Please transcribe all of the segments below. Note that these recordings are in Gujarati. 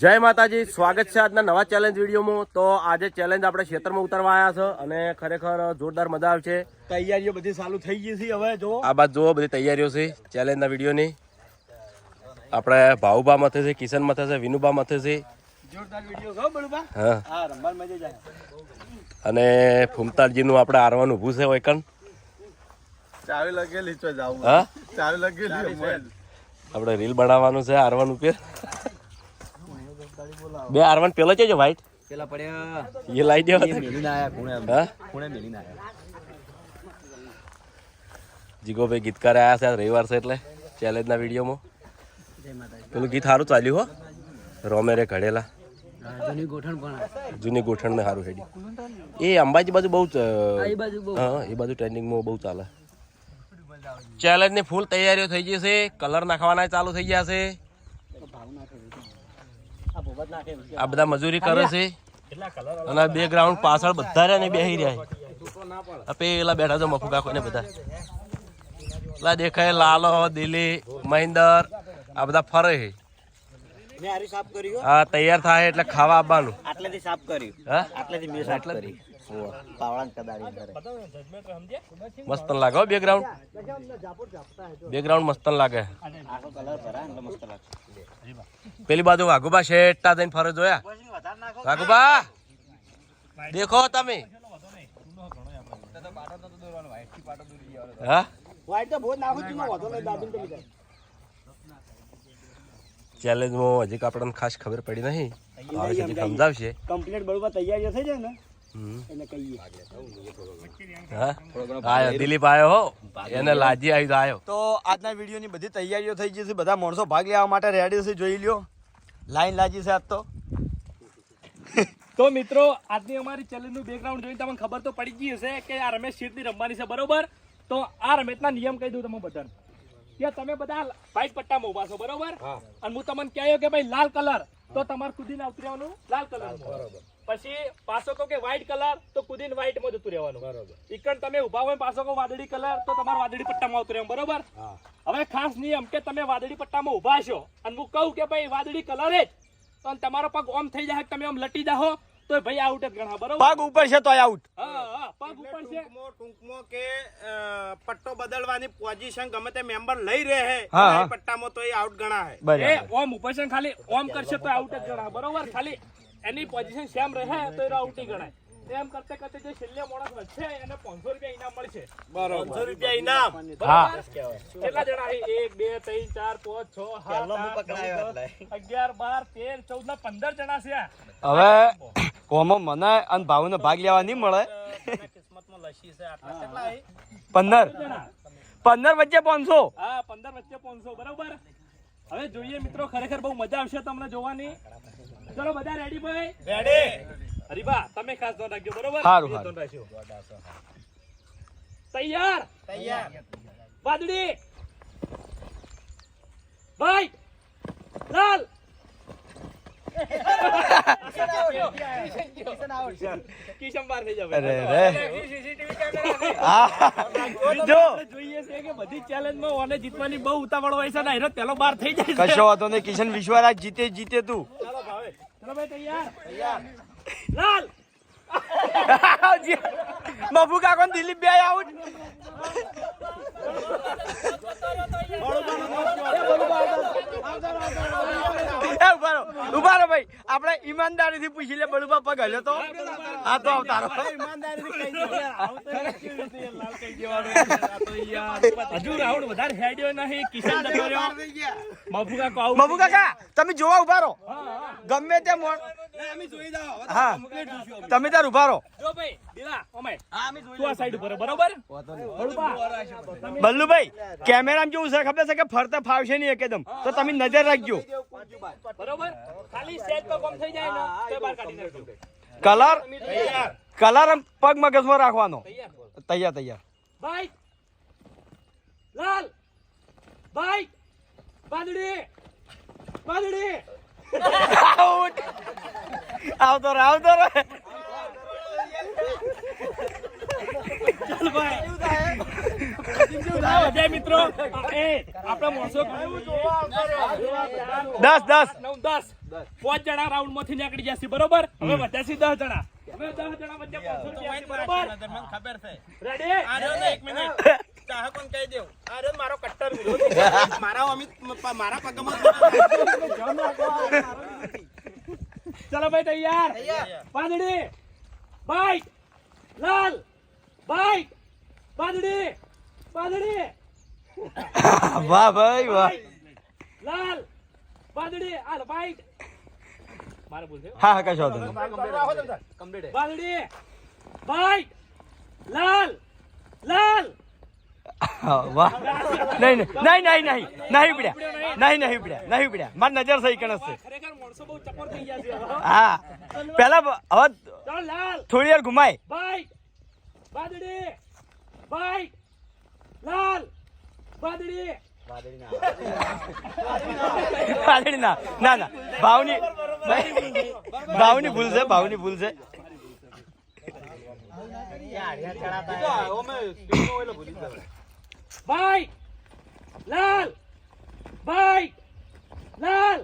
જય માતાજી સ્વાગત છે આજના નવા ચેલેન્જ વિડીયોમાં. તો આજે ચેલેન્જ આપણે ક્ષેત્રમાં ઉતરવા આવ્યા છે અને ખરેખર જોરદાર મજા આવશે. તૈયારીઓ બધી ચાલુ થઈ ગઈ છે હવે જો આ બાદ જુઓ બધી તૈયારીઓ છે ચેલેન્જના વિડીયોની. આપણે ભાઉબા મથે છે કિશન મથે છે વિનુબા મથે છે. જોરદાર વીડિયો છો બળુબા હા. હા રમવા મજા જાય અને ફૂમતાલજીનું આપણે આરવાનું ઊભું છે ઓયકન ચાવી લગેલી હા? ચાવી લગેલી આપણે રીલ બનાવવાનું છે આરવાનું ઉપર બે આરવન પેલો છે વ્હાઈટ પેલા પડ્યા. એ લાઈ દેવા મેલી ના આયા કોણે હા? કોણે મેલી ના આયા. જીગોભાઈ ગીતકાર આવ્યા છે રવિવાર છે એટલે ચેલેન્જના વિડીયોમાં પેલું ગીત સારું ચાલ્યું હો. રોમેરે ઘડેલા. જૂની ગોઠણ પણ જૂની ગોઠણને સારું હેડી. એ અંબાજી બાજુ બહુ હા એ બાજુ ટ્રેન્ડિંગમાં બહુ ચાલે. ચેલેન્જની ફૂલ તૈયારીઓ થઈ ગઈ છે. કલર નાખવાના ચાલુ થઈ ગયા છે. આ બધા મજૂરી કરે છે. અને બે ગ્રાઉન્ડ પાછળ બધા રહ્યા ને બેસી રહ્યા આપે પેલા બેઠા છો મફુ કાકો ને બધા. પેલા દેખાય લાલો દિલી મહિન્દર આ બધા ફરે છે. મેં હારી સાફ કર્યું આ તૈયાર થાય એટલે ખાવા આવવાનું આટલેથી સાફ કર્યું. હા? આટલેથી મેં સાફ કરી પાવળાન મસ્ત લાગે હો બેકગ્રાઉન્ડ મસ્ત લાગે. પેલી બાજુ વાઘુબા શેઠા થઈને ફરે જોયા? વાઘુબા દેખો તમે. હા? વાઈટ તો બહુ નાખું છું વધો લઈ દાબીને તો બીજા ચેલેન્જમાં હજી આપણને ખાસ ખબર પડી નહીં સમજાવશે. કમ્પ્લીટ બરોબર તૈયારીઓ થઈ જાય ને? હમ. એને કહીએ. દિલીપ આયો હો. એને લાજી આવી તો તો આજના વિડીયોની બધી તૈયારીઓ થઈ ગઈ છે. બધા માણસો ભાગ લેવા માટે રેડી છે જોઈ લ્યો. લાઈન લાજી છે આજ તો. તો મિત્રો આજની અમારી ચેલેન્જનું બેકગ્રાઉન્ડ જોઈને તમને ખબર તો પડી ગઈ હશે કે આ રમેશ શીટની રમવાની છે બરોબર? તો આ રમેશના નિયમ કહી દઉં તમે બધાને. કે તમે બધા વ્હાઈટ પટ્ટામાં ઊભા છો બરોબર? અને હું તમને કહ્યું કે ભાઈ લાલ કલર. તો તમારે કુદીને ઉતરવાનું લાલ કલર. પછી પાછો કહો કે વ્હાઈટ કલર તો કુદીન વ્હાઈટમાં જતું રહેવાનું. બરોબર. ઇકણ તમે ઊભા હોય પાછો કહો વાદળી કલર તો તમારે વાદળી પટ્ટામાં ઉતરવાનું બરોબર? હવે ખાસ નિયમ કે તમે વાદળી પટ્ટામાં ઊભા છો અને હું કહું કે ભાઈ વાદળી કલર જ. તો તમારો પગ ઓમ થઈ જાય તમે આમ લટી જાઓ તો ભાઈ આઉટ જ ગણા બરોબર? પગ ઉપર છે તો આઉટ હા હા પગ ઉપર છે. ટૂંકમાં કે પટ્ટો બદલવાની પોઝિશન ગમે તે મેમ્બર લઈ રહે હે. પટ્ટામાં તો એ આઉટ ગણા હે એ ઓમ ઉપર છે ખાલી ઓમ કરશે તો આઉટ જ ગણા બરોબર? ખાલી એની પોઝિશન સેમ રહે તો એ આઉટ ગણાય. એમ કરતે કરતે જે છેલ્લે માણસ વધશે એને 500 રૂપિયા ઇનામ મળશે. પાંચસો રૂપિયા ઇનામ. કેટલા જણા એક બે ત્રણ ચાર પાંચ છ સાત આઠ નવ, દસ, અગિયાર બાર તેર ચૌદ ના પંદર જણા છે હવે કોમો મને અને ભાવને ભાગ લેવા નહીં મળે. કિસ્મતમાં લસી છે આટલા કેટલા હે? પંદર. જણા પંદર વચ્ચે પાંચસો. હા પંદર વચ્ચે પાંચસો. બરોબર? હવે જોઈએ મિત્રો ખરેખર બહુ મજા આવશે તમને જોવાની. ચલો બધા રેડી ભાઈ રેડી હરીબા તમે ખાસ ધ્યાન રાખજો બરોબર? સારું સારું રાખજો. તૈયાર? તૈયાર. વાદળી? ભાઈ લાલ? ને કશો વાંધો નહીં કિશન વિશ્વરાજ જીતે જીતે તું. મફુ કાકો દિલીપ બે આઉટ એ ઊભા રહો. ઊભા રહો ભાઈ. આપણે ઈમાનદારી થી પૂછી લે બળુબા પગ હલ્યો તો. આ તો આવતારો હજુ રાઉન્ડ વધારે હેડ્યો નહીં. કિશન જતો રહ્યો. મફુ કાકો આવું મફુ કાકા તમે જોવા ઊભા રહો. ગમે તે મોણ હા. તમે ત્યાં ઊભા રહો. જો ભાઈ દીલા ઓમે તું આ સાઈડ ઉપર રહે, બરોબર? બળુબા, તમે બલ્લુભાઈ કેમેરામાં કેવું છે? ખબર છે કે ફરતા ફાવશે નહીં એકદમ. તો તમે નજર રાખજો. બરોબર? ખાલી સેજ પર કોમ થઈ જાય ને તો બહાર કાઢી નાખજો. કલર? કલર આમ પગ મગજમાં રાખવાનો. તૈયાર તૈયાર ભાઈ લાલ. ભાઈ બાદડી બાદડી આઉટ. આવતો રે આવતો રે ચાલ ભાઈ જય મિત્રો એ આપણા માણસો દસ દસ. નવ દસ. પાંચ જણા રાઉન્ડમાંથી નીકળી જશે બરોબર? હવે વધ્યા છે દસ જણા. ખબર છે રેડી ને એક મિનિટ. ચાહકોને કહી દેવું. આ મારો કટ્ટર વિરોધી મારા અમિત મારા પગમાં ભાઈ તૈયાર. પાંદડી બાઈક. લાલ. બાઈક. પાંદડી પાંદડી વાહ ભાઈ વાહ. લાલ. પાંદડી હાલ બાઈક. મારે ભૂલ થયું હા હા કશો વાંધો કમ્પ્લીટ પાંદડી બાઈક. લાલ. લાલ. વાહ. નહીં નહીં નહીં નહીં નહીં નહીં નહીં નહીં પીડ્યા નહીં પીડ્યા મારી નજર સહી કણસ છે ખરેખર માણસો બહુ ચપર થઈ ગયા છે હા. પેલા હવે થોડી વાર ઘુમાય. વાદળી ના ના ના. ભાવની ભાવની ભૂલ છે ભાવની ભૂલ છે. બાઈક લાલ બાઈક લાલ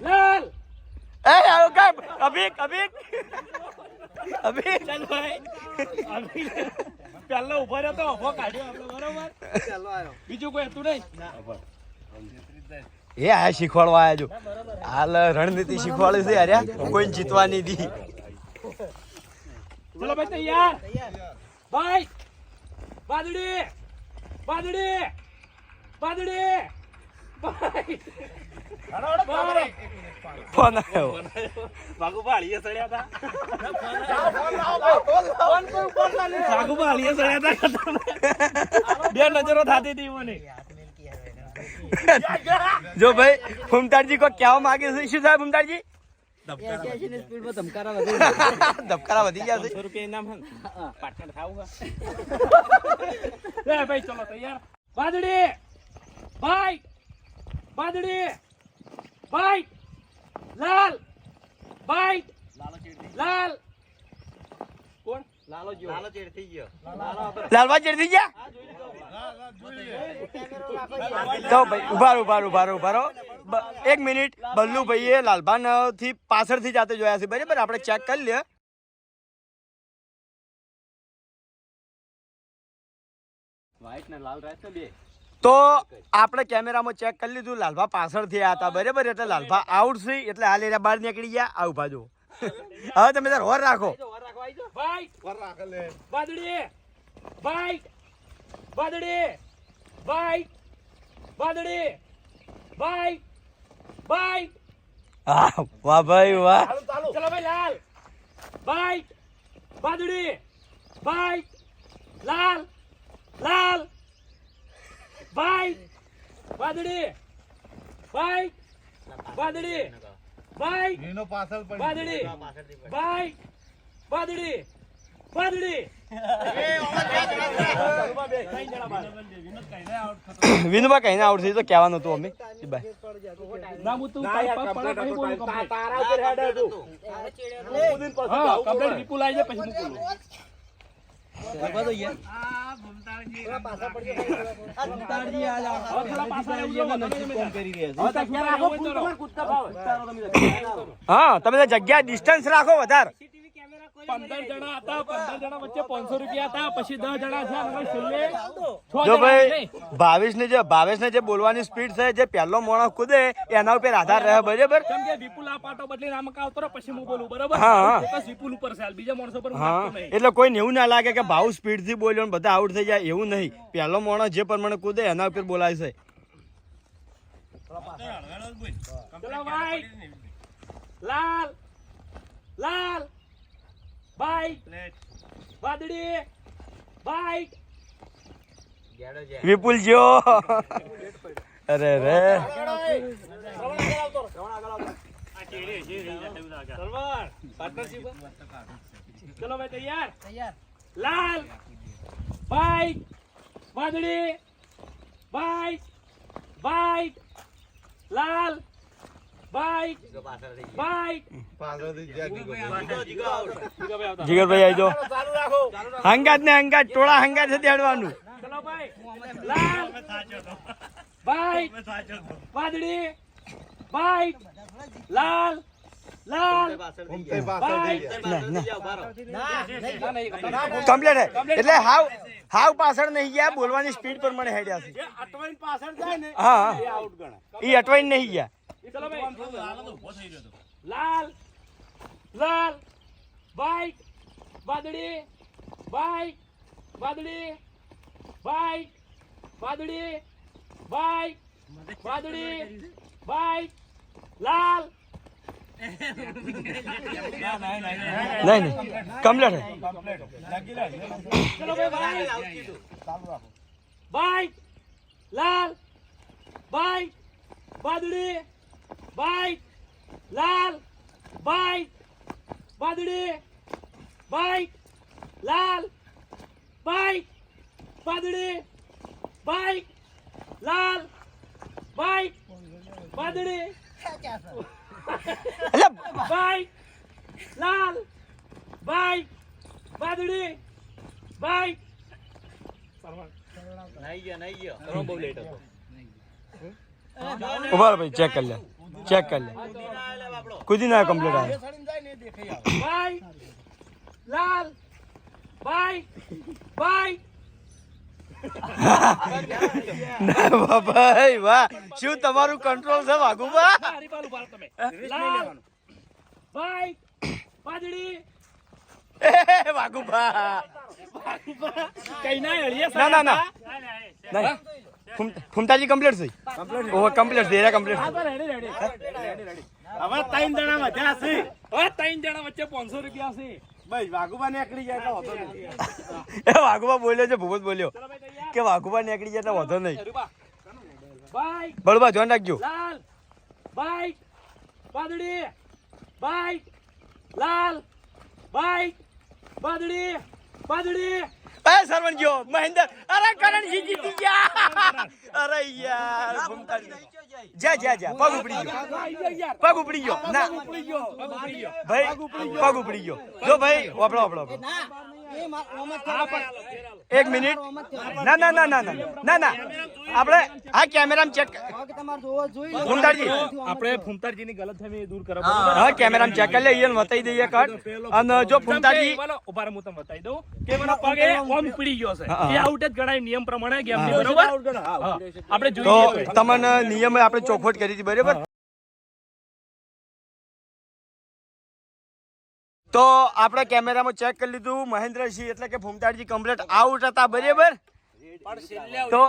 લાલ. એ આવો કામ અભિક અભિક. અભિક. ચાલ ભાઈ. પહેલો ઊભો રહ્યો તો ઊભો કાઢ્યો આપણે બરોબર? બીજું કોઈ હતું નહીં? એ આ શીખવાડવા આયા જો. હાલ રણનીતિ શીખવાડી છે અરે કોઈ જીતવાની દી. ચલો ભાઈ તૈયાર? ભાઈ પાંદડી પાંદડી પાંદડી ફોન આવ્યો. ભાળીએ હતા વાઘુ ભાળીએ સડ્યા હતા બે નજરો થતી હતી મને. જો ભાઈ ફૂમતાડજી કોઈ કહેવા માંગે છે? શું સાહેબ ફૂમતાડજી ધબકારા વધી ગયા. છે. રૂપિયા ઇનામ પાટણ ખાવું લે ભાઈ ચલો તૈયાર. બાદડી ભાઈ બાદડી ભાઈ લાલ બાઈક લાલ. ચેડ થઈ ગયા. તો ભાઈ ઊભા રહો, ઊભા રહો, ઊભા રહો, ઊભા રહો. બ- એક મિનિટ. બલ્લુભાઈએ લાલભાનથી પાછળથી જાતે જોયા છે બરાબર? આપણે ચેક કરી લે. તો આપણે કેમેરામાં ચેક કરી લીધું લાલભા પાછળથી આવ્યા હતા બરાબર? એટલે લાલભા આઉટ છે એટલે હાલ એરિયા બહાર નીકળી ગયા. આ ઊભા જો હવે તમે તાર હોર રાખો. બાઈક બાદડી. બાઈક બાદડી. બાઈક બાદડી. બાઈક બાઈક હા વાહ ભાઈ વાહ. ચલો. ભાઈ લાલ. બાઈટ. બાદડી. બાઈટ. લાલ. લાલ. બાઈટ. બાદડી. બાઈટ. બાદડી. બાઈટ. એનો પાછળ પડી બાદડી. બાઈક બાદડી બાદડી. વિનુભા કહીને આઉટ થઈ તો કહેવાનું હતું અમે. હું તમે તમે હવે તો ક્યાં રાખો, ફૂલ તમારે કૂદકા ભાવે. હા. તમે તો જગ્યા ડિસ્ટન્સ રાખો વધારે. પંદર જણા હતા પંદર જણા વચ્ચે પાંચસો રૂપિયા હતા પછી દસ જણા છે અને હવે છેલ્લે છ જો ભાઈ ભાવેશ ને જે ભાવેશ ને જે બોલવાની સ્પીડ છે જે પહેલો માણસ કૂદે એના ઉપર આધાર રહે બરાબર? કેમ કે વિપુલ આ પાટો બદલીને આમાં આવતો પછી હું બોલું બરોબર? હા, હા. વિપુલ ઉપર છે બીજા માણસો પર હા એટલે કોઈને એવું ના લાગે કે ભાવ સ્પીડથી બોલ્યો ને બધા આઉટ થઈ જાય એવું નહીં. પહેલો માણસ જે પ્રમાણે કુદે એના ઉપર બોલાય છે. લાલ લાલ. બાઈક વાદળી બાઈક વિપુલ જો અરે રે ચલો ભાઈ તૈયાર લાલ બાઈક વાદળી બાઈક બાઈક લાલ બાઈક બાઈક પાછળથી જ્યાં ગયો. જીગરભાઈ આવી જો હંગાત ને હંગાત ટોળા હંગાત છે દેડવાનું ચલો ભાઈ. લાલ બાઈક વાદળી બાઈક લાલ. કમ્પ્લીટ એટલે હાવ હાવ પાછળ નહીં ગયા બોલવાની સ્પીડ પર મને હેડ્યા છે. જે અટવાઈને પાછળ જાય ને હા હા. એ આઉટ અટવાઈને નહીં ગયા. ચલો ભાઈ લાલ લાલ બાઈક વાદળી બાઈક વાદળી બાઈક વાદળી બાઈક વાદળી બાઈક લાલ નહીં નહીં કમ્પ્લીટ હે ચલો ભાઈ બાઈક બાઈક લાલ બાઈક વાદળી બાઈક લાલ બાઈક વાદળી બાઈક લાલ બાઈક વાદળી બાઈક લાલ બાઈક વાદળી એટલે નહીં ગયો બહુ લેટ હતો. ઊભા ભાઈ ચેક કરી લે. ચેક કરી લે. કુદી ના કમ્પ્લીટ આવે લાલ બાય બાય ના ભાઈ વાહ. શું તમારું કંટ્રોલ છે વાઘુબા વાદળી એ વાઘુબા કઈ ના ના ના ફૂમતાજી કમ્પ્લીટ છે? ઓહો કમ્પ્લીટ છે. એરા કમ્પ્લીટ હા રેડી રેડી હવે ત્રણ જણા વધ્યા છે. હવે ત્રણ જણા વચ્ચે પાંચસો રૂપિયા છે. ભાઈ વાઘુબા નીકળી જાય તો વાંધો નહીં. એ વાઘુબા બોલ્યો છે ભૂપત બોલ્યો. કે વાઘુબા નીકળી જાય તો વધો નહીં. બાઈક. બળબા ધ્યાન રાખજો. લાલ. બાઈક. વાદળી બાઈક. લાલ. બાઈક. વાદળી વાદળી એ સરવણ ગયો મહેન્દ્ર અરે કરણજી જીતી ગયા અરે યાર જા જા જા પગ ઉપડી ગયો. પગ ઉપડી ગયો. ના ભાઈ પગ ઉપડી ગયો. જો ભાઈ વાપરો વાપરો એક મિનિટ. ના ના ના ના ના ના આપણે આ કેમેરામાં ચેક ફૂમતારજી આપણે ફૂમતારજીની ગલતફહેમી દૂર કરો હા કેમેરામાં ચેક કરી લઈએ બતાવી દઈએ કટ અને જો ફૂમતારજી ઊભા હું તમને બતાવી દઉં. કે મને પગે ઓમ પડી ગયો છે. એ આઉટ જ ગણાય નિયમ પ્રમાણે ગેમ બરોબર? આપણે જોઈએ. તો. તમને નિયમ આપણે ચોખવટ કરી હતી બરાબર? તો આપણે કેમેરામાં ચેક કરી લીધું. મહેન્દ્રસિંહ એટલે કે ફૂમતાડજી કમ્પ્લેટ આઉટ હતા બરાબર? તો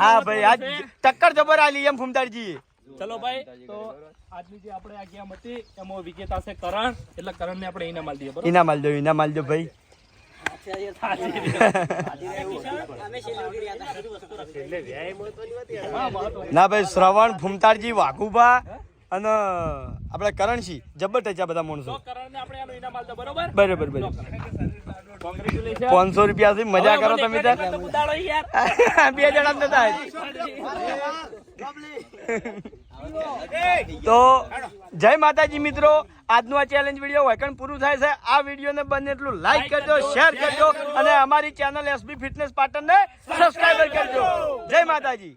હા, ભાઈ આજ ટક્કર જબર આલી એમ ફૂમતાડજી ચલો ભાઈ તો આજની જે આપણે આ ગેમ હતી એમાં વિકેટ હશે કરણ. એટલે કરણને આપણે ઇનામ આલી દઈએ બરોબર? ઇનામ આલ દો ઇનામ આલ દો ભાઈ. ના ભાઈ શ્રવણ ફૂમતાડજી વાઘુબા અને આપણે કરણસિંહ જબર ટચા બધા માણસો. બરોબર? બરાબર પાંચસો રૂપિયા થી મજા કરો તમે બે જણા તો તો જય માતાજી મિત્રો આજનું આ ચેલેન્જ વીડિયો વૈકણ પૂરું થાય છે. આ વિડીયોને બને એટલું લાઈક કરજો શેર કરજો અને અમારી ચેનલ એસબી ફિટનેસ પાટણને સબસ્ક્રાઈબર કરજો. જય માતાજી.